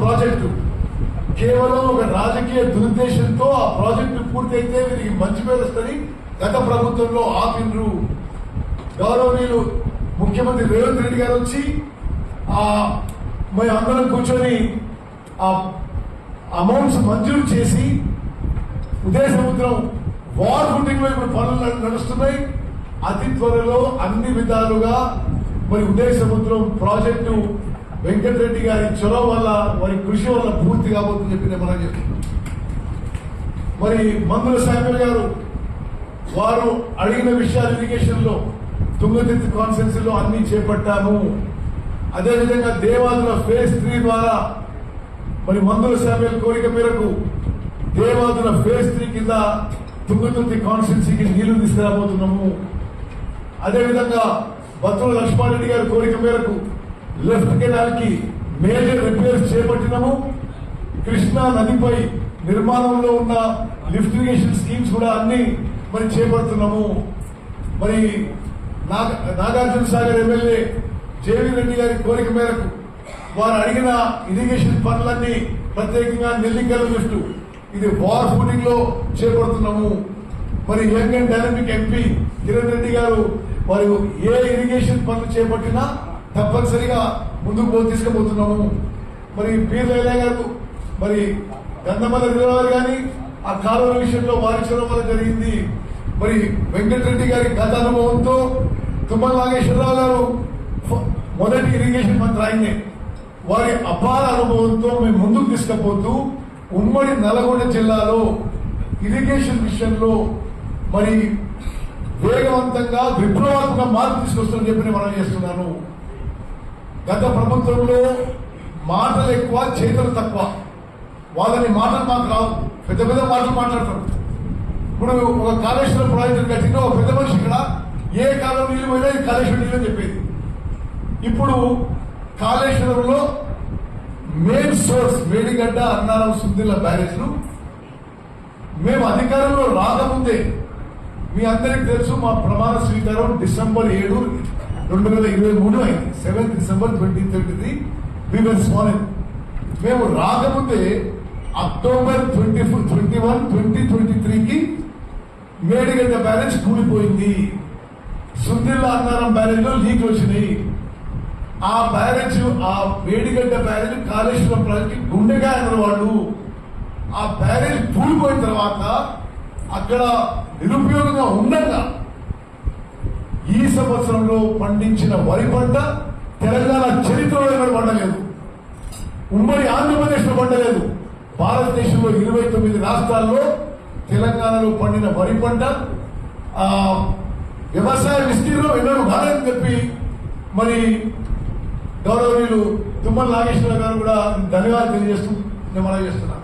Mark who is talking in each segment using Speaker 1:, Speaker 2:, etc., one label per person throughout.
Speaker 1: Project. కేవలం ఒక రాజకీయ దురుద్దేశంతో ఆ ప్రాజెక్టు పూర్తయితే వీరికి మంచి పేరు వస్తుంది గత ప్రభుత్వంలో ఆపిండ్రు గౌరవనీయులు ముఖ్యమంత్రి రేవంత్ రెడ్డి గారు వచ్చి ఆ మేము అందరం కూర్చొని ఆ అమౌంట్స్ మంజూరు చేసి ఉదయ సముద్రం వార్ ఫుటింగ్లో ఇప్పుడు పనులు నడుస్తున్నాయి. అతి త్వరలో అన్ని విధాలుగా మరి ఉదయ సముద్రం ప్రాజెక్టు వెంకటరెడ్డి గారి చొరవ వల్ల వారి కృషి వల్ల పూర్తి కాబోతుందని చెప్పి నేను మనం చెప్తున్నాను మరి మందుల శామ్యుల్ గారు వారు అడిగిన విషయాలు ఇరిగేషన్లో తుంగతిత్తి కాన్ఫరెన్స్లో అన్ని చేపట్టాము. అదేవిధంగా దేవాదుల ఫేజ్ త్రీ ద్వారా మరి మందుల శామ్యుల్ కోరిక మేరకు దేవాదుల ఫేజ్ త్రీ కింద తుంగతుర్తి కాన్స్టిట్యున్సీకి నీళ్ళు తీసుకురాబోతున్నాము. అదేవిధంగా బతుల లక్ష్మారెడ్డి గారి కోరిక మేరకు లెఫ్ట్ కెనాల్కి మేజర్ రిపేర్స్ చేపట్టినము. కృష్ణా నదిపై నిర్మాణంలో ఉన్న లిఫ్ట్ ఇరిగేషన్ స్కీమ్స్ కూడా అన్ని మరి చేపడుతున్నాము. మరి Naga- Nagarjuna Sagar MLA J V Reddy గారి కోరిక మేరకు వారు అడిగిన ఇరిగేషన్ పనులన్నీ ప్రత్యేకంగా నెల్లింగల లిఫ్ట్ ఇది వార్ ఫుటింగ్లో చేపడుతున్నాము. మరి young and dynamic MP Kiran Reddy గారు వారు ఏ ఇరిగేషన్ పనులు చేపట్టినా తప్పనిసరిగా ముందుకు పో- తీసుకుపోతున్నాము. మరి పీర్ లైలా గారు మరి గంధమల రిజర్వాయర్ కానీ ఆ కాలువల విషయంలో వారి వల్ల జరిగింది. మరి వెంకటరెడ్డి గారి గత అనుభవంతో తుమ్మల నాగేశ్వరరావు గారు మొదటి ఇరిగేషన్ మంత్రి ఆయనే. వారి అపార అనుభవంతో మేము ముందుకు తీసుకుపోతూ ఉమ్మడి నల్గొండ జిల్లాలో ఇరిగేషన్ విషయంలో మరి వేగవంతంగా విప్లవాత్మక మార్పు తీసుకొస్తుందని చెప్పి మనం చేస్తున్నాను. గత ప్రభుత్వంలో మాటలు ఎక్కువ చేతులు తక్కువ. వాళ్ళని మాటలు మాకు రావు. పెద్ద పెద్ద మాటలు మాట్లాడతారు. ఇప్పుడు ఒక కాళేశ్వరం ప్రాజెక్టు కట్టిన ఒక పెద్ద మనిషి ఇక్కడ ఏ కాలం నీళ్ళు పోయినా ఇది కాళేశ్వరం నీళ్ళు అని చెప్పేది. ఇప్పుడు కాళేశ్వరంలో మెయిన్ సోర్స్ వేడిగడ్డ అన్నారం సుందిల బ్యారేజ్లు మేము అధికారంలో రాకముందే మీ అందరికి తెలుసు మా ప్రమాణ స్వీకారం డిసెంబర్ ఏడు రెండు వేల ఇరవై మూడు అయింది. Seventh December twenty twenty three we were మేము రాకముందే October twenty four twenty one twenty twenty త్రీకి మేడిగడ్డ బ్యారేజ్ కూలిపోయింది. సుందిల్లా అన్నారం బ్యారేజ్లో లీక్ వచ్చినాయి. ఆ బ్యారేజ్ ఆ వేడిగడ్డ బ్యారేజ్ కాళేశ్వరం ప్రాజెక్ట్ గుండెగా అన్నారు వాళ్ళు. ఆ బ్యారేజ్ కూలిపోయిన తర్వాత అక్కడ నిరుపయోగంగా ఉండగా ఈ సంవత్సరంలో పండించిన వరి పంట తెలంగాణ చరిత్రలో ఎన్నడూ పండలేదు. ఉమ్మడి ఆంధ్రప్రదేశ్లో పండలేదు. భారతదేశంలో ఇరవై తొమ్మిది రాష్ట్రాల్లో తెలంగాణలో పండిన వరి పంట వ్యవసాయ విస్తీర్ణం ఎన్నడూ కాలేదని చెప్పి మరి గౌరవనీయులు తుమ్మల నాగేశ్వర గారు కూడా ధన్యవాదాలు తెలియజేస్తూ నేను మనం చేస్తున్నా.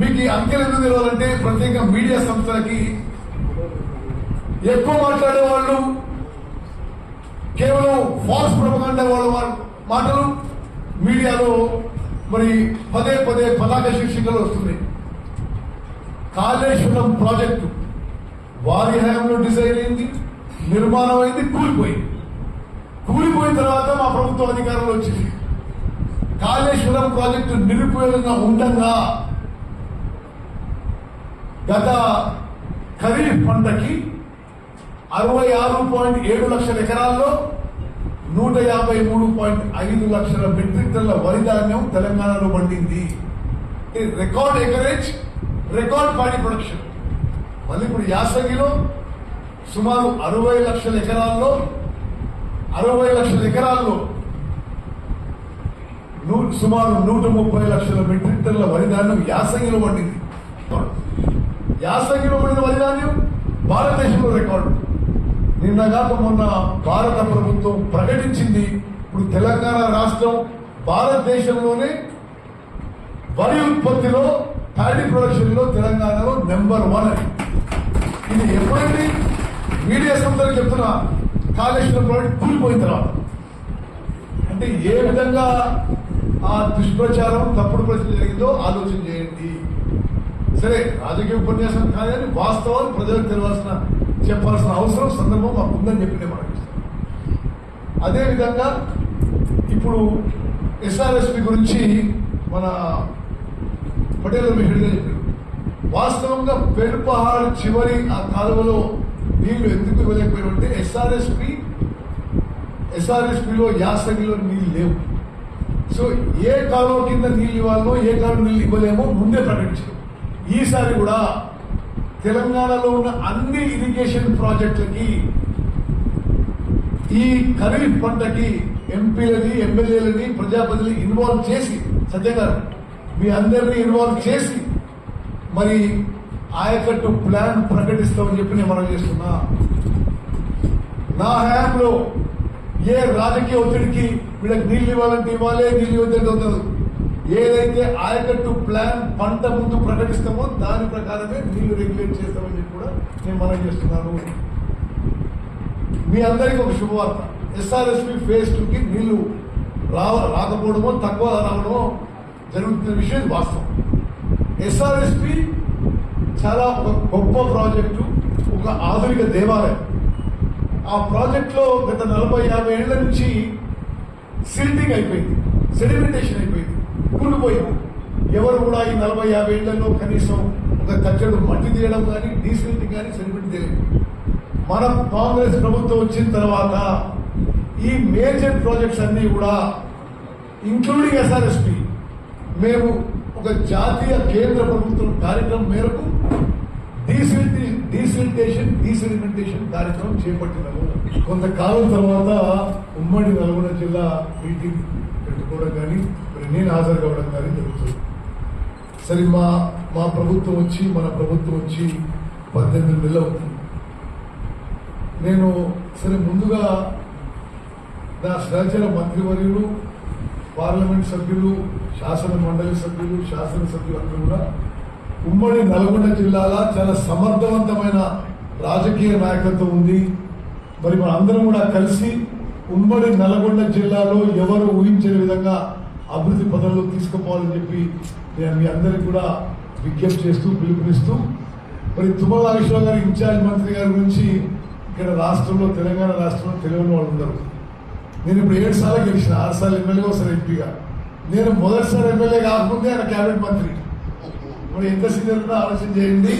Speaker 1: మీకు ఈ అంకెలు ఎందుకు తెలియాలంటే ప్రత్యేకంగా మీడియా సంస్థలకి ఎక్కువ మాట్లాడే వాళ్ళు కేవలం ఫాల్స్ ప్రపగండా వాళ్ళ మాటలు మీడియాలో మరి పదే పదే పతాక శీర్షికలు వస్తున్నాయి. కాళేశ్వరం ప్రాజెక్టు వారి హయాంలో డిజైన్ అయింది నిర్మాణం అయింది కూలిపోయింది. కూలిపోయిన తర్వాత మా ప్రభుత్వం అధికారంలో వచ్చింది. కాళేశ్వరం ప్రాజెక్టు నిరుపయోగంగా ఉండగా గత ఖరీఫ్ పంటకి అరవై ఆరు పాయింట్ ఏడు లక్షల ఎకరాల్లో నూట యాభై మూడు పాయింట్ ఐదు లక్షల మెట్రిక్ టన్ల వరి ధాన్యం తెలంగాణలో పండింది. Record acreage record paddy production మళ్ళీ ఇప్పుడు యాసంగిలో సుమారు అరవై లక్షల ఎకరాల్లో అరవై లక్షల ఎకరాల్లో నూ- సుమారు నూట ముప్పై లక్షల మెట్రిక్ టన్ల వరి ధాన్యం యాసంగిలో పండింది. యాసంగిలో పండిన వరి ధాన్యం భారతదేశంలో రికార్డు. నిన్నగాక మొన్న భారత ప్రభుత్వం ప్రకటించింది. ఇప్పుడు తెలంగాణ రాష్ట్రం భారతదేశంలోనే వరి ఉత్పత్తిలో ప్యాడీ ప్రొడక్షన్లో తెలంగాణలో నెంబర్ వన్ అని. ఇది ఎప్పుడైతే మీడియా సంస్థలు చెప్తున్నా కాళేశ్వరం ప్రాజెక్ట్ కూలిపోయిన తర్వాత. అంటే ఏ విధంగా ఆ దుష్ప్రచారం తప్పుడు ప్రచారం జరిగిందో ఆలోచన చేయండి. సరే రాజకీయ ఉపన్యాసం కాదని వాస్తవాలు ప్రజలకు తెలియాల్సిన చెప్పాల్సిన అవసరం సందర్భం మాకు ఉందని చెప్పి నేను మనకి ఇప్పుడు ఎస్ఆర్ఎస్పి గురించి మన పటేల్ రమేష్ చెప్పారు. వాస్తవంగా పెరుపహాడ్ చివరి ఆ కాలువలో నీళ్ళు ఎందుకు ఇవ్వలేకపోయారు అంటే ఎస్ఆర్ఎస్పి ఎస్ఆర్ఎస్పిలో యాసంగిలో నీళ్ళు లేవు. సో ఏ కాలువ కింద నీళ్ళు ఇవ్వాలో ఏ కాలువ నీళ్ళు ఇవ్వలేమో ముందే ప్రకటించారు. ఈసారి కూడా తెలంగాణలో ఉన్న అన్ని ఇరిగేషన్ ప్రాజెక్టులకి ఈ ఖరీఫ్ పంటకి ఎంపీలని ఎమ్మెల్యేలని ప్రజాపతిని ఇన్వాల్వ్ చేసి సత్య గారు మీ అందరినీ ఇన్వాల్వ్ చేసి మరి ఆయకట్టు ప్లాన్ ప్రకటిస్తామని చెప్పి నేను మనం చేస్తున్నా. నా హయాంలో ఏ రాజకీయ ఒత్తిడికి వీళ్ళకి నీళ్ళు ఇవ్వాలంటే ఇవ్వాలి నీళ్ళు ఇవ్వద్దంటే ఉండదు ఏదైతే ఆయకట్టు ప్లాన్ పంట ముందు ప్రకటిస్తామో దాని ప్రకారమే నీళ్ళు రెగ్యులేట్ చేస్తామని చెప్పి కూడా నేను మనం చేస్తున్నాను. మీ అందరికీ ఒక శుభవార్త. ఎస్ఆర్ఎస్పి ఫేజ్ టూకి నీళ్ళు రావ రాకపోవడమో తక్కువ రావడమో జరుగుతున్న విషయం వాస్తవం. ఎస్ఆర్ఎస్పి చాలా ఒక గొప్ప ప్రాజెక్టు ఒక ఆధునిక దేవాలయం. ఆ ప్రాజెక్ట్లో గత నలభై యాభై ఏళ్ళ నుంచి సిల్టింగ్ అయిపోయింది సెడిమెంటేషన్ అయిపోయింది. కూలిపోయింది ఎవరు కూడా ఈ నలభై యాభై ఏళ్ళలో కనీసం ఒక కట్టడు మట్టి తీయడం కానీ డీసిల్టింగ్ కానీ సెడిమెంట్ తీయలేదు మన కాంగ్రెస్ ప్రభుత్వం వచ్చిన తర్వాత ఈ మేజర్ ప్రాజెక్ట్స్ అన్ని కూడా ఇంక్లూడింగ్ ఎస్ఆర్ఎస్పి మేము ఒక జాతీయ కేంద్ర ప్రభుత్వం కార్యక్రమం మేరకు డీసిలిటేషన్ డీసిలిమెంటేషన్ కార్యక్రమం చేపట్టినాము. కొంతకాలం తర్వాత ఉమ్మడి నల్గొండ జిల్లా మీటింగ్ పెట్టుకోవడం కానీ నేను హాజరు కావడం కానీ జరుగుతుంది. సరే మా మా ప్రభుత్వం వచ్చి మన ప్రభుత్వం వచ్చి పద్దెనిమిది నెలలు అవుతుంది. నేను సరే ముందుగా నా సహచర మంత్రివర్యులు పార్లమెంట్ సభ్యులు శాసన మండలి సభ్యులు శాసనసభ్యులు అందరూ కూడా ఉమ్మడి నల్గొండ జిల్లాలో చాలా సమర్థవంతమైన రాజకీయ నాయకత్వం ఉంది. మరి మన అందరం కూడా కలిసి ఉమ్మడి నల్గొండ జిల్లాలో ఎవరు ఊహించని విధంగా అభివృద్ధి పదంలో తీసుకుపోవాలని చెప్పి నేను మీ అందరికీ కూడా విజ్ఞప్తి చేస్తూ పిలుపునిస్తూ మరి తుమ్మల నాగేశ్వరరావు గారి ఇన్ఛార్జ్ మంత్రి గారి గురించి ఇక్కడ రాష్ట్రంలో తెలంగాణ రాష్ట్రంలో తెలియని వాళ్ళు ఉన్నారు నేను ఇప్పుడు ఏడు సార్లు గెలిచిన ఆరు సార్లు ఎమ్మెల్యే ఒకసారి ఎంపీగా. నేను మొదటిసారి ఎమ్మెల్యే కాకముందే ఆయన క్యాబినెట్ మంత్రి. మరి ఎంత సీనియర్ ఆలోచన చేయండి.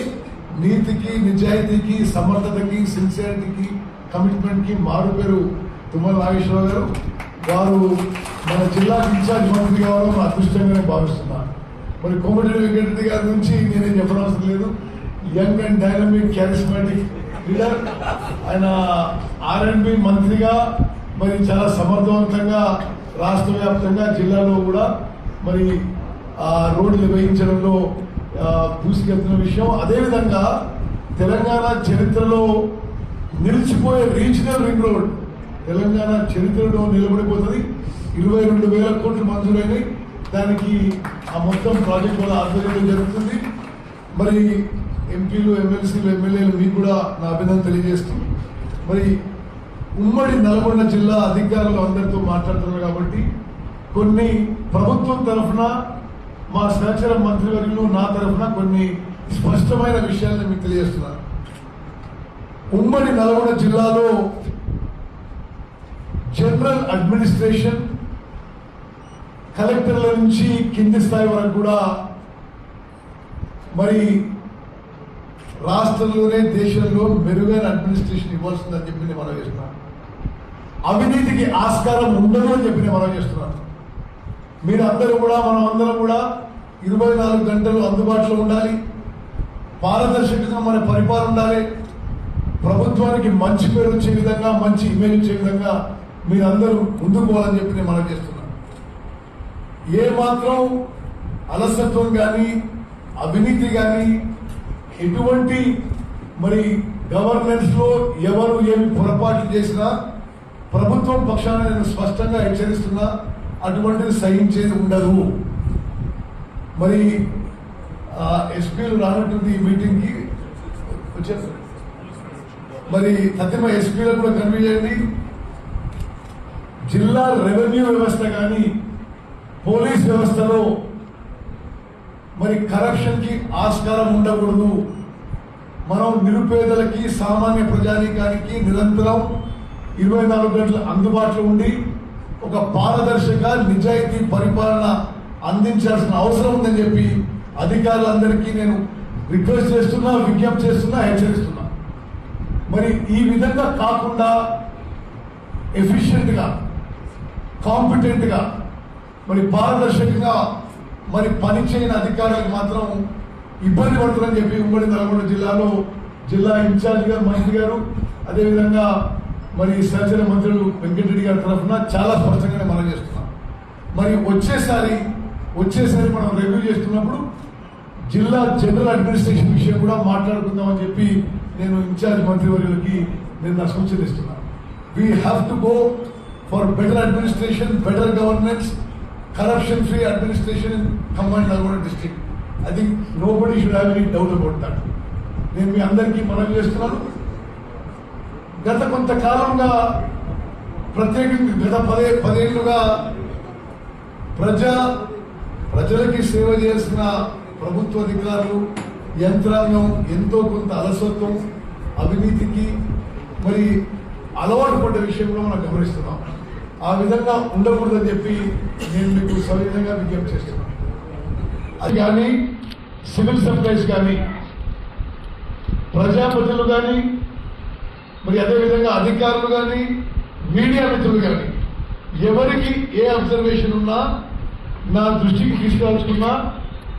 Speaker 1: నీతికి నిజాయితీకి సమర్థతకి సిన్సియారిటీకి కమిట్మెంట్కి మారు పేరు తుమ్మల నాగేశ్వరరావు గారు. వారు మన జిల్లా ఇన్ఛార్జ్ మంత్రి కావడం అదృష్టంగా నేను భావిస్తున్నాను మరి కోమటి వెంకటరెడ్డి గారి నుంచి నేనేం చెప్పనవసరం లేదు. Young and dynamic charismatic leader. ఆయన ఆర్ అండ్ బి మంత్రిగా మరి చాలా సమర్థవంతంగా రాష్ట్ర వ్యాప్తంగా జిల్లాలో కూడా మరి రోడ్లు వేయించడంలో దూసుకెళ్తున్న విషయం. అదేవిధంగా తెలంగాణ చరిత్రలో నిలిచిపోయే రీజనల్ రింగ్ రోడ్ తెలంగాణ చరిత్రలో నిలబడిపోతుంది. ఇరవై రెండు వేల కోట్లు మంజూరైనాయి. దానికి ఆ మొత్తం ప్రాజెక్ట్ వల్ల ఆధ్వర్యంలో జరుగుతుంది. మరి ఎంపీలు ఎమ్మెల్సీలు ఎమ్మెల్యేలు మీకు కూడా నా అభినందన తెలియజేస్తూ. మరి ఉమ్మడి నల్గొండ జిల్లా అధికారులు అందరితో మాట్లాడుతున్నారు కాబట్టి కొన్ని ప్రభుత్వం తరఫున మా సహచర మంత్రివర్యులు నా తరఫున కొన్ని స్పష్టమైన విషయాలను మీకు తెలియజేస్తున్నాను ఉమ్మడి నల్గొండ జిల్లాలో జనరల్ అడ్మినిస్ట్రేషన్ కలెక్టర్ల నుంచి కింది స్థాయి వరకు కూడా మరి రాష్ట్రంలోనే దేశంలో మెరుగైన అడ్మినిస్ట్రేషన్ ఇవ్వాల్సిందని చెప్పి నేను మనం చేస్తున్నాను అవినీతికి ఆస్కారం ఉండదు అని చెప్పి నేను మనం చేస్తున్నాను మీరు అందరూ కూడా మనం అందరం కూడా ఇరవై నాలుగు గంటలు అందుబాటులో ఉండాలి. పారదర్శకంగా మన పరిపాలన ఉండాలి. ప్రభుత్వానికి మంచి పేరు వచ్చే విధంగా మంచి ఇమేజ్ వచ్చే విధంగా మీరందరూ ముందుకు పోవాలని చెప్పి నేను మనం చేస్తున్నాను. ఏ మాత్రం అలసత్వం కానీ అవినీతి కానీ ఎటువంటి మరి గవర్నెన్స్లో ఎవరు ఏమి పొరపాట్లు చేసినా ప్రభుత్వం పక్షాన నేను స్పష్టంగా హెచ్చరిస్తున్నా అటువంటిది సహించేది ఉండదు. మరి ఎస్పీలు రానట్టుంది ఈ మీటింగ్కి మరి తతిమ ఎస్పీలకు కూడా కన్వీ చేయండి. జిల్లా రెవెన్యూ వ్యవస్థ కానీ పోలీస్ వ్యవస్థలో మరి కరప్షన్కి ఆస్కారం ఉండకూడదు. మనం నిరుపేదలకి సామాన్య ప్రజానీకానికి నిరంతరం ఇరవై నాలుగు గంటలు అందుబాటులో ఉండి ఒక పారదర్శక నిజాయితీ పరిపాలన అందించాల్సిన అవసరం ఉందని చెప్పి అధికారులందరికీ నేను రిక్వెస్ట్ చేస్తున్నా విజ్ఞప్తి చేస్తున్నా హెచ్చరిస్తున్నా. మరి ఈ విధంగా కాకుండా ఎఫిషియెంట్గా కాంపిటెంట్గా మరి పారదర్శకంగా మరి పనిచేయని అధికారులకు మాత్రం ఇబ్బంది పడుతుందని చెప్పి ఉమ్మడి నల్గొండ జిల్లాలో జిల్లా ఇన్ఛార్జ్ గారు మంత్రి గారు అదేవిధంగా మరి సహచర మంత్రులు వెంకటరెడ్డి గారి తరఫున చాలా స్పష్టంగానే మనం చేస్తున్నాం. మరి వచ్చేసారి వచ్చేసారి మనం రివ్యూ చేస్తున్నప్పుడు జిల్లా జనరల్ అడ్మినిస్ట్రేషన్ విషయం కూడా మాట్లాడుకుందామని చెప్పి నేను ఇన్ఛార్జ్ మంత్రివర్యులకి నేను నా సూచన ఇస్తున్నాను. We have to go for better administration better governance corruption free administration in Khammam Nalgonda district I think nobody should have any doubt about that నేను మీ అందరికీ మనం చేస్తున్నాను. గత కొంతకాలంగా ప్రత్యేకించి గత పదే పదేళ్ళుగా ప్రజా ప్రజలకి సేవ చేసిన ప్రభుత్వ అధికారులు యంత్రాంగం ఎంతో కొంత అలసత్వం అవినీతికి మరి అలవాటు పడ్డ విషయంలో మనం గమనిస్తున్నాం. ఆ విధంగా ఉండకూడదని చెప్పి నేను మీకు సవిధంగా విజ్ఞప్తి చేస్తున్నాను. అది కానీ సివిల్ సప్లైస్ కానీ ప్రజాప్రతినిధులు కానీ మరి అదేవిధంగా అధికారులు కానీ మీడియా మిత్రులు కానీ ఎవరికి ఏ అబ్జర్వేషన్ ఉన్నా నా దృష్టికి తీసుకురాల్చుకున్నా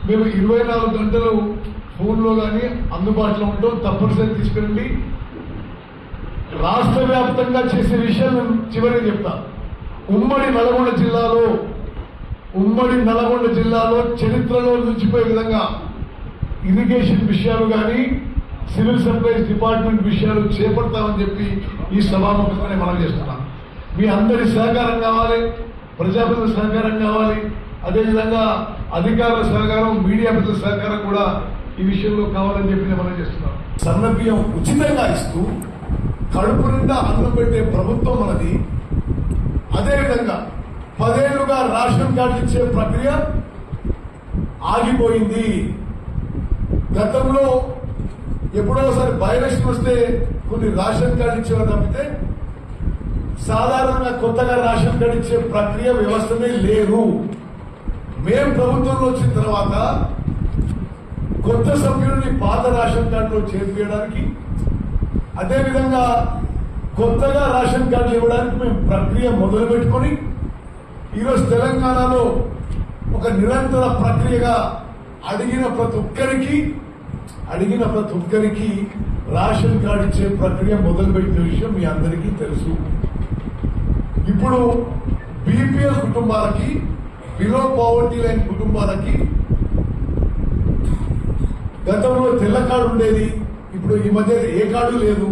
Speaker 1: మేము ఇరవై నాలుగు గంటలు ఫోన్లో కానీ అందుబాటులో ఉంటాం తప్పనిసరి తీసుకెళ్ళండి రాష్ట్ర వ్యాప్తంగా చేసే విషయాలు నేను చివరిగా ఉమ్మడి నల్గొండ జిల్లాలో ఉమ్మడి నల్గొండ జిల్లాలో చరిత్రలో నిలిచిపోయే విధంగా ఇరిగేషన్ విషయాలు కానీ సివిల్ సప్లైస్ డిపార్ట్మెంట్ విషయాలు చేపడతామని చెప్పి ఈ సభాముఖంగానే మనం చేస్తున్నాం. మీ అందరి సహకారం కావాలి ప్రజాప్రతినిధుల సహకారం కావాలి అదేవిధంగా అధికారుల సహకారం మీడియా ప్రజల సహకారం కూడా ఈ విషయంలో కావాలని చెప్పి మనం చేస్తున్నాం. సన్న బియ్యం ఉచితంగా ఇస్తూ కడుపు నిండా అన్నం పెట్టే ప్రభుత్వం మనది అదేవిధంగా పదేళ్ళుగా రేషన్ కార్డు ఇచ్చే ప్రక్రియ ఆగిపోయింది. గతంలో ఎప్పుడోసారి బయలక్షన్ వస్తే కొన్ని రేషన్ కార్డు ఇచ్చేవారు తప్పితే సాధారణంగా కొత్తగా రేషన్ కార్డు ఇచ్చే ప్రక్రియ వ్యవస్థనే లేదు. మేం ప్రభుత్వంలో వచ్చిన తర్వాత కొత్త సభ్యుల్ని పాత రేషన్ కార్డులో చేర్పించడానికి అదేవిధంగా కొత్తగా రేషన్ కార్డులు ఇవ్వడానికి మేము ప్రక్రియ మొదలుపెట్టుకొని ఈరోజు తెలంగాణలో ఒక నిరంతర ప్రక్రియగా అడిగిన ప్రతి ఒక్కరికి అడిగిన ప్రతి ఒక్కరికి రేషన్ కార్డు ఇచ్చే ప్రక్రియ మొదలుపెట్టిన విషయం మీ అందరికీ తెలుసు. ఇప్పుడు బీపీఎల్ కుటుంబాలకి బిలో పావర్టీ లైన్ కుటుంబాలకి గతంలో తెల్ల కార్డు ఉండేది ఇప్పుడు ఈ మధ్య ఏ కార్డు లేదు.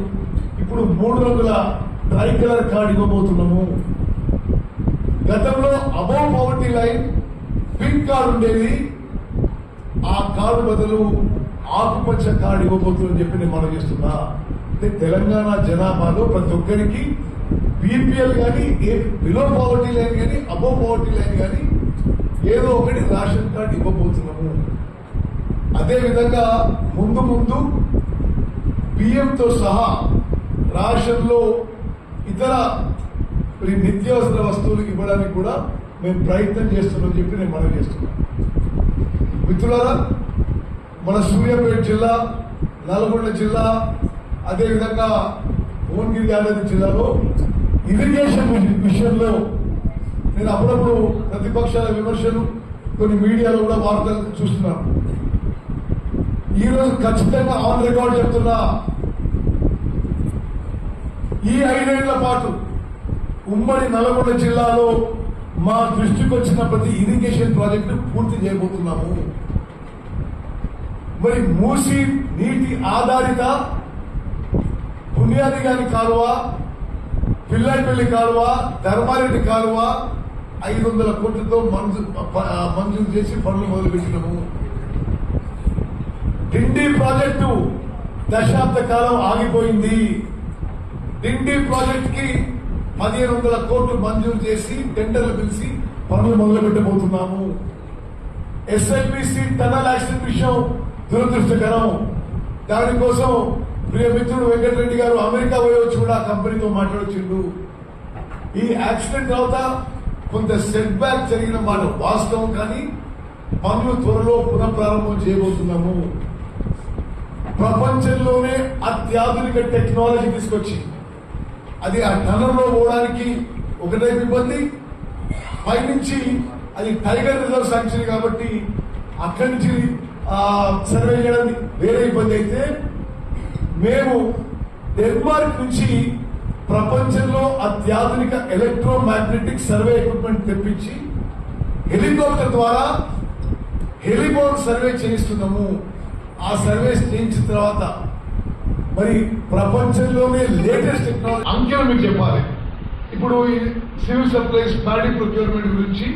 Speaker 1: ఇప్పుడు మూడు రంగుల ట్రై కలర్ కార్డు ఇవ్వబోతున్నాము. గతంలో above poverty line pink card ఉండేది. ఆ కార్డు బదులు ఆకుపచ్చ కార్డు ఇవ్వబోతుందని చెప్పి నేను మనం చేస్తున్నా. అంటే తెలంగాణ జనాభాలో ప్రతి ఒక్కరికి బీపీఎల్ కానీ ఏ బిలో పవర్టీ లైన్ కానీ అబో పవర్టీ లైన్ కానీ ఏదో ఒకటి రేషన్ కార్డు ఇవ్వబోతున్నాము. అదేవిధంగా ముందు ముందు బియ్యంతో సహా రేషన్లో ఇతర నిత్యావసర వస్తువులు ఇవ్వడానికి కూడా మేము ప్రయత్నం చేస్తున్నామని చెప్పి నేను మనం చేస్తున్నాను. మిత్రులారా మన సూర్యాపేట జిల్లా నల్గొండ జిల్లా అదేవిధంగా భువనగిరి యాదాద్రి జిల్లాలో ఇరిగేషన్ విషయంలో నేను అప్పుడప్పుడు ప్రతిపక్షాల విమర్శలు కొన్ని మీడియాలో కూడా వార్తలు చూస్తున్నాను. ఈ రోజు ఖచ్చితంగా ఆన్ రికార్డ్ చెప్తున్నా ఈ ఐదేళ్ళ పాటు ఉమ్మడి నల్గొండ జిల్లాలో మా దృష్టికి వచ్చిన ప్రతి ఇరిగేషన్ ప్రాజెక్టు పూర్తి చేయబోతున్నాము. మరి మూసి నీటి ఆధారిత బునియాది గాని కాలువ పిల్లపల్లి కాలువ ధర్మారెడ్డి కాలువ ఐదు వందల కోట్లతో మంజూరు మంజూరు చేసి పనులు మొదలుపెట్టినాము. డిండి ప్రాజెక్టు దశాబ్ద కాలం ఆగిపోయింది. డిండి ప్రాజెక్ట్కి పదిహేను వందల కోట్లు మంజూరు చేసి టెండర్లు పిలిచి పనులు మొదలు పెట్టబోతున్నాము ఎస్ఎల్బిసి టనల్ యాక్సిడెంట్ విషయం దురదృష్టకరం. దానికోసం ప్రియ మిత్రుడు వెంకటరెడ్డి గారు అమెరికా పోయి వచ్చి కూడా కంపెనీతో మాట్లాడొచ్చిండు. ఈ యాక్సిడెంట్ తర్వాత కొంత సెట్ బ్యాక్ జరిగిన మాట వాస్తవం కానీ పనులు త్వరలో పునఃప్రారంభం చేయబోతున్నాము. ప్రపంచంలోనే అత్యాధునిక టెక్నాలజీ తీసుకొచ్చి అది ఆ టనల్లో పోవడానికి ఒకటైపు ఇబ్బంది. పైనుంచి అది టైగర్ రిజర్వ్ శాంక్షన్ కాబట్టి అక్కడి నుంచి సర్వే చేయడం వేరే ఇబ్బంది అయితే మేము డెన్మార్క్ నుంచి ప్రపంచంలో అత్యాధునిక ఎలక్ట్రో మ్యాగ్నెటిక్ సర్వే ఎక్విప్మెంట్ తెప్పించి హెలికాప్టర్ ద్వారా హెలిబోన్ సర్వే చేయిస్తున్నాము. ఆ సర్వే చేయించిన తర్వాత మరి ప్రపంచంలోనే లేటెస్ట్ టెక్నాలజీ అంకెలు మీకు చెప్పాలి. ఇప్పుడు సివిల్ సప్లైస్ ప్యాడీ ప్రొక్యూర్మెంట్ గురించి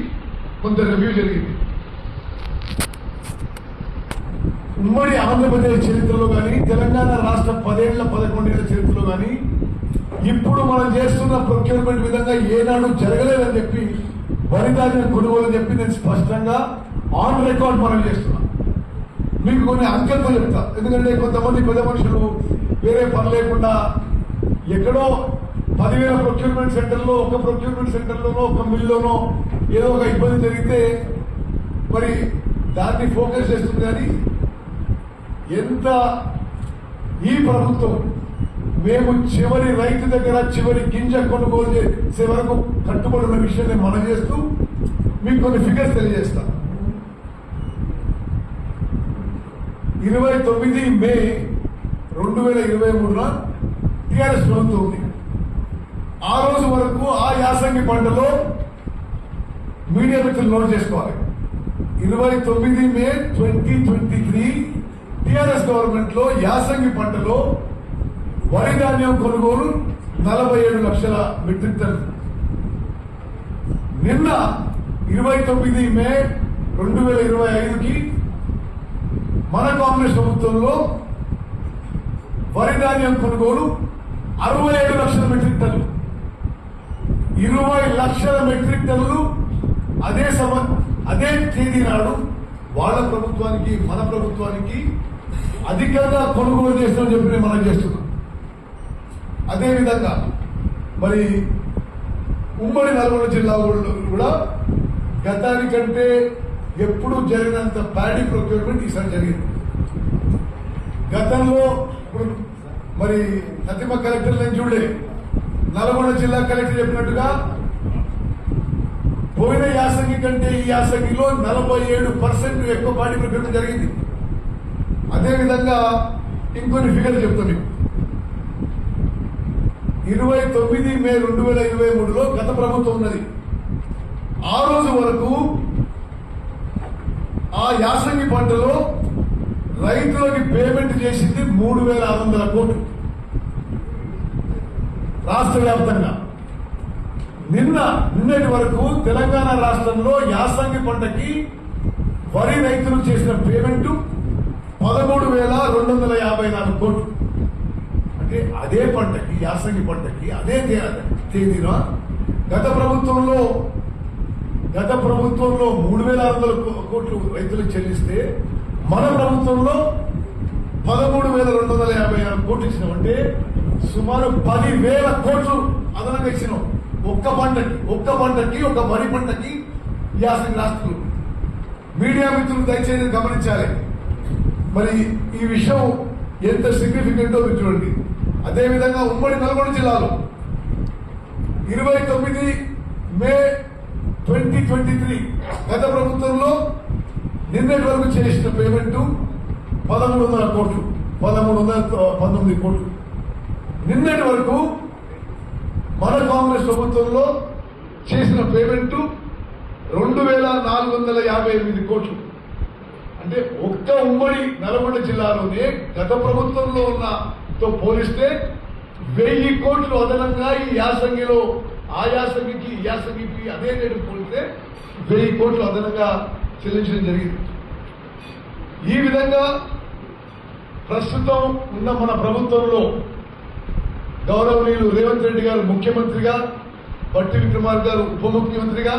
Speaker 1: కొంత రివ్యూ జరిగింది. ఉమ్మడి ఆంధ్రప్రదేశ్ చరిత్రలో కానీ తెలంగాణ రాష్ట్ర పదేళ్ళ పదకొండేళ్ళ చరిత్రలో కానీ ఇప్పుడు మనం చేస్తున్న ప్రొక్యూర్మెంట్ విధంగా ఏనాడు జరగలేదని చెప్పి వరిధాన్యం కొనుగోలు చెప్పి నేను స్పష్టంగా ఆన్ రికార్డ్ మనం చేస్తున్నా. మీకు కొన్ని అంకెలతో చెప్తా. ఎందుకంటే కొంతమంది పెద్ద మనుషులు వేరే పని లేకుండా ఎక్కడో పదివేల ప్రొక్యూర్మెంట్ సెంటర్లో ఒక ప్రొక్యూర్మెంట్ సెంటర్లోనో ఒక మిల్లోనో ఏదో ఒక ఇబ్బంది జరిగితే మరి దాన్ని ఫోకస్ చేస్తుంది కానీ ఎంత ఈ ప్రభుత్వం మేము చివరి రైతు దగ్గర చివరి గింజ కొనుగోలు చేసే వరకు కట్టుబడి ఉన్న విషయాన్ని మనం చేస్తూ మీకు కొన్ని ఫిగర్స్ తెలియజేస్తాం. ఇరవై తొమ్మిది మే రెండు వేల ఇరవై మూడున టీఆర్ఎస్ ప్రభుత్వం ఉంది. ఆ రోజు వరకు ఆ యాసంగి పంటలో మీడియా మిత్రులు నోట్ చేసుకోవాలి. ఇరవై తొమ్మిది May twenty twenty three TRS గవర్నమెంట్లో యాసంగి పంటలో వరి ధాన్యం కొనుగోలు నలభై ఏడు లక్షల మెట్రిక్ టన్ నిన్న ఇరవై తొమ్మిది మే రెండు వేల ఇరవై ఐదుకి మన కాంగ్రెస్ ప్రభుత్వంలో వరి ధాన్యం కొనుగోలు అరవై ఏడు లక్షల మెట్రిక్ టన్నులు. ఇరవై లక్షల మెట్రిక్ టన్నులు అదే సమ అదే తేదీ నాడు వాళ్ళ ప్రభుత్వానికి మన ప్రభుత్వానికి అధికంగా కొనుగోలు చేస్తామని చెప్పి నేను మనం చేస్తున్నాం. అదేవిధంగా మరి ఉమ్మడి నల్గొండ జిల్లా కూడా గతానికంటే ఎప్పుడు జరిగినంత ప్యాడీ ప్రొక్యూర్మెంట్ ఈసారి జరిగింది. గతంలో ఇప్పుడు మరి ప్రతిమ కలెక్టర్ నేను చూడే. నల్గొండ జిల్లా కలెక్టర్ చెప్పినట్టుగా పోయిన యాసంగి కంటే ఈ యాసంగిలో నలభై ఏడు పర్సెంట్ ఎక్కువ బాడీ పెట్టడం జరిగింది. అదేవిధంగా ఇంకొన్ని ఫిగర్లు చెప్తాను మీకు. ఇరవై తొమ్మిది మే రెండు వేల ఇరవై మూడులో గత ప్రభుత్వం ఉన్నది. ఆ రోజు వరకు ఆ యాసంగి పంటలో రైతులకి పేమెంట్ చేసింది మూడు వేల ఆరు వందల కోట్లు. రాష్ట్ర వ్యాప్తంగా. నిన్న నిన్నటి వరకు తెలంగాణ రాష్ట్రంలో యాసంగి పంటకి వరి రైతులు చేసిన పేమెంట్ పదమూడు వేల రెండు వందల యాభై నాలుగు కోట్లు. అంటే అదే పంటకి యాసంగి పంటకి అదే తేదీన? గత ప్రభుత్వంలో గత ప్రభుత్వంలో మూడు వేల ఆరు వందల కోట్లు రైతులకు చెల్లిస్తే మన ప్రభుత్వంలో పదమూడు వేల రెండు వందల యాభై ఆరు కోట్లు ఇచ్చినాం. అంటే సుమారు పది వేల కోట్లు అదనంగా ఇచ్చినాం. ఒక్క పంటకి ఒక్క పంటకి ఒక వరి పంటకి యాసంగి రాష్ట్రంలో. మీడియా మిత్రులు దయచేసి గమనించాలి. మరి ఈ విషయం ఎంత సిగ్నిఫికెంటో మీరు చూడండి. అదేవిధంగా ఉమ్మడి నల్గొండ జిల్లాలో ఇరవై తొమ్మిది మే ట్వంటీ ట్వంటీ త్రీ గత ప్రభుత్వంలో నిన్నటి వరకు చేసిన పేమెంట్ పదమూడు వందల కోట్లు పదమూడు వందల పంతొమ్మిది కోట్లు. నిన్నటి వరకు మన కాంగ్రెస్ ప్రభుత్వంలో చేసిన పేమెంట్ రెండు వేల నాలుగు వందల యాభై ఎనిమిది కోట్లు. అంటే ఒక్క ఉమ్మడి నల్గొండ జిల్లాలోనే గత ప్రభుత్వంలో ఉన్న తో పోలిస్తే వెయ్యి కోట్లు అదనంగా ఈ యాసంగిలో ఆ యాసంగికి ఈ యాసంగికి అదే రేటు పోలిస్తే వెయ్యి కోట్లు అదనంగా చెల్లించడం జరిగింది. ఈ విధంగా ప్రస్తుతం ఉన్న మన ప్రభుత్వంలో గౌరవనీయులు రేవంత్ రెడ్డి గారు ముఖ్యమంత్రిగా బట్టి విక్రమార్ గారు ఉప ముఖ్యమంత్రిగా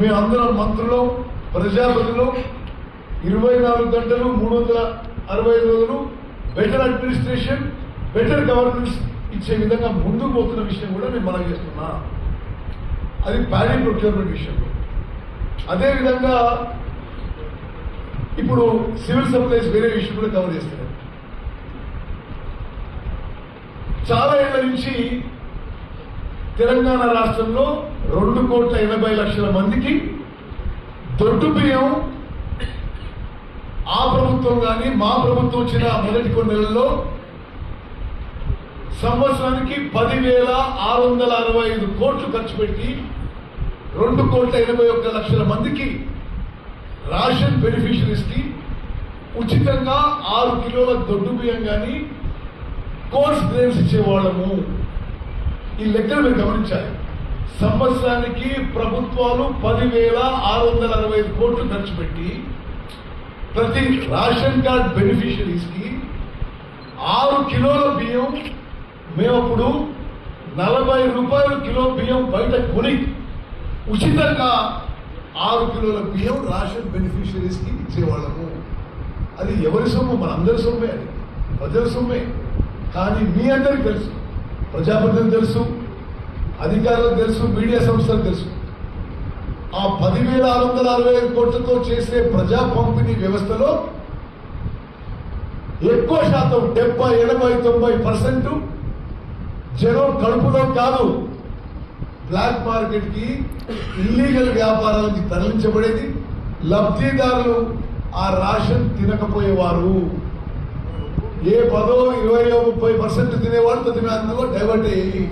Speaker 1: మేమందరం మంత్రులు ప్రజాప్రతినిధులు ఇరవై నాలుగు గంటలు మూడు వందల అరవై రోజులు బెటర్ అడ్మినిస్ట్రేషన్ బెటర్ గవర్నెన్స్ ఇచ్చే విధంగా ముందుకు పోతున్న విషయం కూడా నేను మనం చేస్తున్నా. అది ప్యాడీ ప్రొక్యూర్మెంట్ విషయంలో అదేవిధంగా ఇప్పుడు సివిల్ సప్లైస్ వేరే విషయం కూడా కవర్ చేస్తున్నారు. చాలా ఏళ్ళ నుంచి తెలంగాణ రాష్ట్రంలో రెండు కోట్ల ఎనభై లక్షల మందికి దొడ్డు బియ్యం ఆ ప్రభుత్వం కానీ మా ప్రభుత్వం వచ్చిన మొదటి కొన్ని నెలల్లో సంవత్సరానికి పదివేల ఆరు వందల అరవై ఐదు కోట్లు ఖర్చు పెట్టి రెండు కోట్ల ఎనభై ఒక్క లక్షల మందికి రాషన్ బెనిఫిషరీస్కి ఉచితంగా ఆరు కిలోల దొడ్డు బియ్యం కానీ కోర్స్ గ్రేన్స్ ఇచ్చేవాళ్ళము. ఈ లెక్కలు మీరు గమనించాలి. సంవత్సరానికి ప్రభుత్వాలు పదివేల ఆరు వందల అరవై ఐదు కోట్లు ఖర్చు పెట్టి ప్రతి రేషన్ కార్డ్ బెనిఫిషరీస్కి ఆరు కిలోల బియ్యం మేము అప్పుడు నలభై రూపాయల కిలో బియ్యం బయట కొని ఉచితంగా ఆరు కిలోల బియ్యం రాషన్ బెనిఫిషరీస్కి ఇచ్చేవాళ్ళము? అది ఎవరి సొమ్ము? మనందరి సొమ్మే అది. ప్రజల సొమ్మే. కానీ మీ అందరికి తెలుసు. ప్రజాప్రతినిధులకు తెలుసు. అధికారులకు తెలుసు. మీడియా సంస్థలకు తెలుసు. ఆ పదివేల ఆరు వందల అరవై ఐదు కోట్లతో చేసే ప్రజా పంపిణీ వ్యవస్థలో ఎక్కువ శాతం డెబ్బై ఎనభై తొంభై పర్సెంట్ జనం కడుపులో కాదు. బ్లాక్ మార్కెట్కి ఇల్లీగల్ వ్యాపారాలకి తరలించబడేది లబ్ధిదారులు ఆ రాషన్ తినకపోయేవారు. ఏ పదో ఇరవయో ముప్పై పర్సెంట్ తినేవాడు తొమ్మిది అందులో డైవర్ట్ అయ్యి.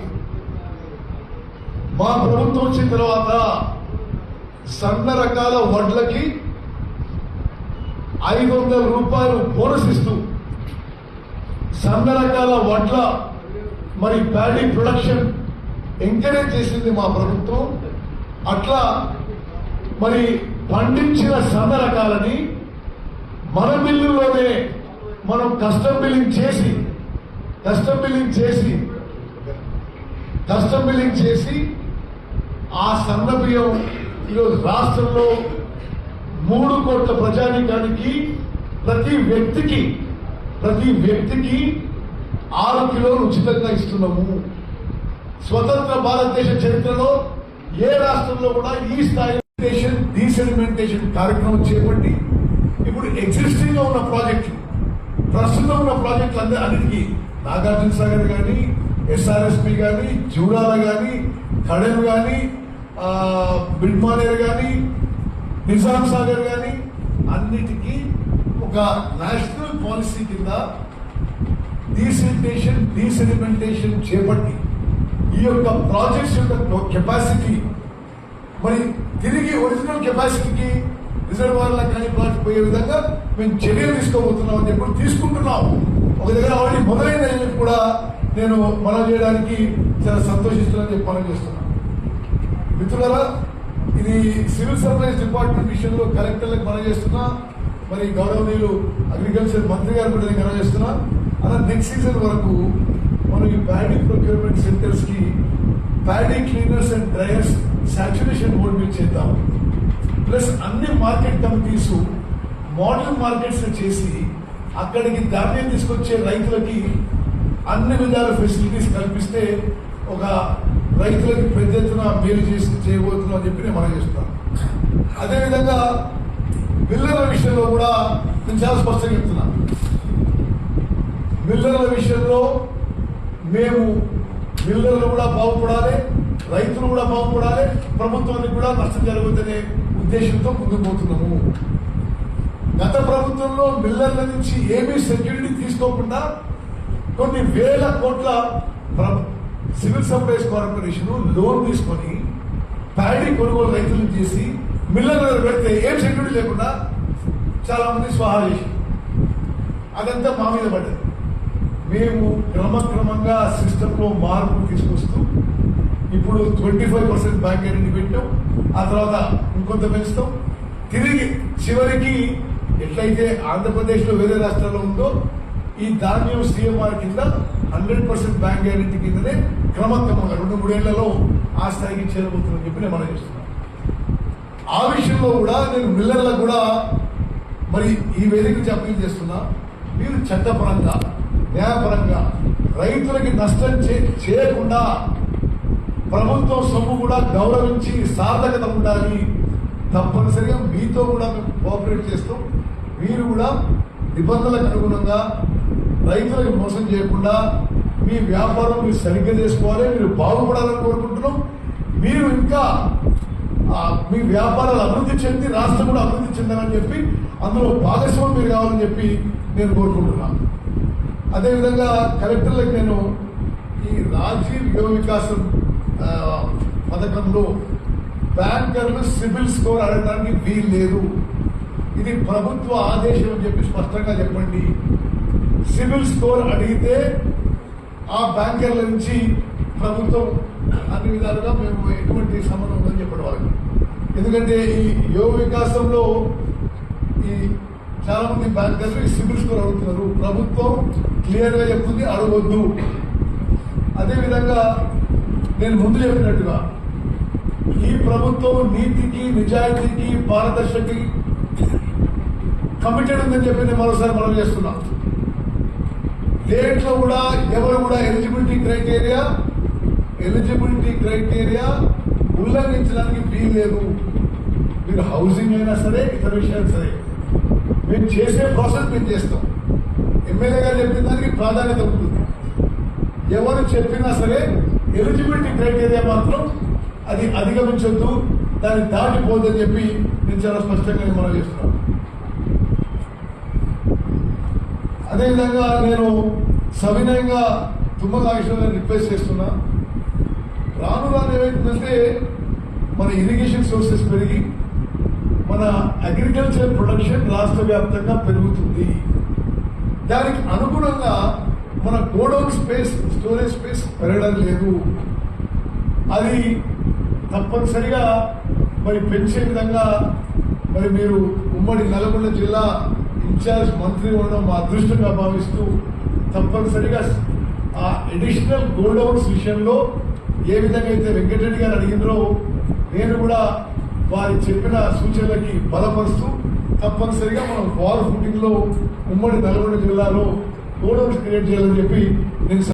Speaker 1: మా ప్రభుత్వం వచ్చిన తర్వాత సన్న రకాల వడ్లకి ఐదు వందల రూపాయలు బోనస్ ఇస్తూ సన్న రకాల వడ్ల మరి ప్యాడీ ప్రొడక్షన్ ఎంకరేజ్ చేసింది మా ప్రభుత్వం. అట్లా మరి పండించిన సన్న రకాలని మన మిల్లులోనే మనం కస్టమ్ బిల్లింగ్ చేసి కస్టమ్ బిల్లింగ్ చేసి కస్టమ్ బిల్లింగ్ చేసి ఆ సన్న బియ్యం ఈరోజు రాష్ట్రంలో మూడు కోట్ల ప్రజానీకానికి ప్రతి వ్యక్తికి ప్రతి వ్యక్తికి ఆరు కిలోలు ఉచితంగా ఇస్తున్నాము. స్వతంత్ర భారతదేశ చరిత్రలో ఏ రాష్ట్రంలో కూడా ఈ స్థాయి డీసెడిమెంటేషన్ కార్యక్రమం చేపట్టి ఇప్పుడు ఎగ్జిస్టింగ్గా ఉన్న ప్రాజెక్టు ప్రస్తుతం ఉన్న ప్రాజెక్టులు అందరి అన్నిటికీ నాగార్జున సాగర్ కానీ ఎస్ఆర్ఎస్పి కానీ జూడాల కానీ కడెం కానీ బిడ్మానేర్ కానీ నిజాం సాగర్ కానీ అన్నిటికీ ఒక నేషనల్ పాలసీ కింద డీసెడిటేషన్ డీసెడిమెంటేషన్ చేపట్టి ఈ యొక్క ప్రాజెక్ట్స్ యొక్క కెపాసిటీ మరి తిరిగి ఒరిజినల్ కెపాసిటీకి రిజర్వాయర్లకు కానీ ప్లాంట్ పోయే విధంగా మేము చర్యలు తీసుకోబోతున్నాం అని చెప్పి తీసుకుంటున్నాం. ఒక దగ్గర ఆల్రెడీ మొదలైందని చెప్పి కూడా నేను మనం చేయడానికి చాలా సంతోషిస్తున్నాను చెప్పి మనం చేస్తున్నాను మిత్రులరా ఇది సివిల్ సప్లైస్ డిపార్ట్మెంట్ విషయంలో కలెక్టర్లకు మనం చేస్తున్నా మరి గౌరవనీయులు అగ్రికల్చర్ మంత్రి గారు కూడా నేను చేస్తున్నా. అలా నెక్స్ట్ సీజన్ వరకు మనం ఈ paddy procurement సెంటర్స్కి paddy cleaners and dryers saturation board చేద్దాం ప్లస్ అన్ని మార్కెట్ కమిటీస్ మోడల్ మార్కెట్స్ చేసి అక్కడికి ధాన్యం తీసుకొచ్చే రైతులకి అన్ని విధాల ఫెసిలిటీస్ కల్పిస్తే ఒక రైతులకి పెద్ద ఎత్తున మేలు చేసి చేయబోతున్నాం అని చెప్పి నేను మనం చేస్తున్నాను. అదేవిధంగా మిల్లర్ల విషయంలో కూడా నేను చాలా స్పష్టంగా చెప్తున్నాను. మిల్లర్ల విషయంలో మేము మిల్లర్లు కూడా బాగుపడాలి రైతులు కూడా బాగుపడాలి ప్రభుత్వానికి కూడా నష్టం జరుగుతుందనే ఉద్దేశంతో ముందుకు పోతున్నాము. గత ప్రభుత్వంలో మిల్లర్ల నుంచి ఏమీ సెక్యూరిటీ తీసుకోకుండా కొన్ని వేల కోట్ల సివిల్ సప్లైస్ కార్పొరేషన్ లోన్ తీసుకొని ప్యాడీ కొనుగోలు రైతులను చేసి మిల్లర్ల పెడితే ఏం సెక్యూరిటీ లేకుండా చాలా మంది స్వాహా చేసి అదంతా మా మీద పడ్డది. మేము క్రమక్రమంగా సిస్టంలో మార్పు తీసుకొస్తూ ఇప్పుడు twenty five percent bank guarantee పెట్టాం. ఆ తర్వాత ఇంకొంత పెంచుతాం. తిరిగి చివరికి ఎట్లయితే ఆంధ్రప్రదేశ్లో వేరే రాష్ట్రాల్లో ఉందో ఈ ధాన్యం సీఎంఆర్ కింద హండ్రెడ్ పర్సెంట్ బ్యాంక్ గ్యారెంటీ కిందనే క్రమక్రమంగా రెండు మూడేళ్ళలో ఆ స్థాయికి చేరబోతుందని చెప్పి నేను మనం చేస్తున్నాను ఆ విషయంలో కూడా నేను మిల్లర్లకు కూడా మరి ఈ వేదిక నుంచి అప్పీల్ చేస్తున్నా. మీరు చట్టపరంగా న్యాయపరంగా రైతులకి నష్టం చేయకుండా ప్రభుత్వం సొమ్ము కూడా గౌరవించి సార్థకత ఉండాలి. తప్పనిసరిగా మీతో కూడా మేము కోఆపరేట్ చేస్తాం మీరు కూడా నిబంధనలకు అనుగుణంగా రైతులకు మోసం చేయకుండా మీ వ్యాపారం మీరు సరిగ్గా చేసుకోవాలి మీరు బాగుపడాలని కోరుకుంటున్నాం. మీరు ఇంకా మీ వ్యాపారాలు అభివృద్ధి చెంది రాష్ట్రం కూడా అభివృద్ధి చెందాలని చెప్పి అందులో భాగస్వామి మీరు కావాలని చెప్పి నేను కోరుకుంటున్నాను. అదేవిధంగా కలెక్టర్లకు నేను ఈ రాజీవ్ యువ వికాసం పథకంలో బ్యాంకర్లు సిబిల్ స్కోర్ అడగడానికి వీలు లేదు ఇది ప్రభుత్వ ఆదేశం అని చెప్పి స్పష్టంగా చెప్పండి. సిబిల్ స్కోర్ అడిగితే ఆ బ్యాంకర్ల నుంచి ప్రభుత్వం అన్ని విధాలుగా మేము ఎటువంటి సంబంధం ఉందని చెప్పడం ఎందుకంటే ఈ యువ వికాసంలో ఈ చాలా మంది బ్యాంకర్లు ఈ సిబిల్ స్కోర్ అడుగుతున్నారు. ప్రభుత్వం క్లియర్గా చెప్తుంది అడగొద్దు. అదేవిధంగా నేను ముందు చెప్పినట్టుగా ఈ ప్రభుత్వం నీతికి నిజాయితీకి పారదర్శకి కమిటెడ్ ఉందని చెప్పి నేను మరోసారి మనం చేస్తున్నాం. దేంట్లో కూడా ఎవరు కూడా ఎలిజిబిలిటీ క్రైటీరియా ఎలిజిబిలిటీ క్రైటీరియా ఉల్లంఘించడానికి వీలు లేదు. మీరు హౌసింగ్ అయినా సరే ఇతర విషయాలు సరే. మేము చేసే ప్రాసెస్ మేము చేస్తాం. ఎమ్మెల్యే గారు చెప్పిన దానికి ప్రాధాన్యత ఉంటుంది. ఎవరు చెప్పినా సరే ఎలిజిబిలిటీ క్రైటీరియా మాత్రం అది అధిగమించొద్దు దాన్ని దాటిపోద్దని చెప్పి నేను చాలా స్పష్టంగా మనం చేస్తున్నాను అదేవిధంగా నేను సవినయంగా తుమ్మ రిక్వెస్ట్ చేస్తున్నా. రాను రాను ఏమైతుందంటే మన ఇరిగేషన్ సోర్సెస్ పెరిగి మన అగ్రికల్చర్ ప్రొడక్షన్ రాష్ట్ర వ్యాప్తంగా పెరుగుతుంది. దానికి అనుగుణంగా మన గోడౌన్ స్పేస్ స్టోరేజ్ స్పేస్ పెరగడం లేదు. అది తప్పనిసరిగా మరి పెంచే విధంగా మరి మీరు ఉమ్మడి నల్గొండ జిల్లా ఇన్ఛార్జ్ మంత్రి ఉండడం మా అదృష్టంగా భావిస్తూ తప్పనిసరిగా ఆ అడిషనల్ గోడౌన్స్ విషయంలో ఏ విధంగా అయితే వెంకటరెడ్డి గారు అడిగిందో నేను కూడా వారి చెప్పిన సూచనలకి బలపరుస్తూ తప్పనిసరిగా మనం వార్ ఫుటింగ్లో ఉమ్మడి నల్గొండ జిల్లాలో గోడౌన్స్ క్రియేట్ చేయాలని చెప్పి నేను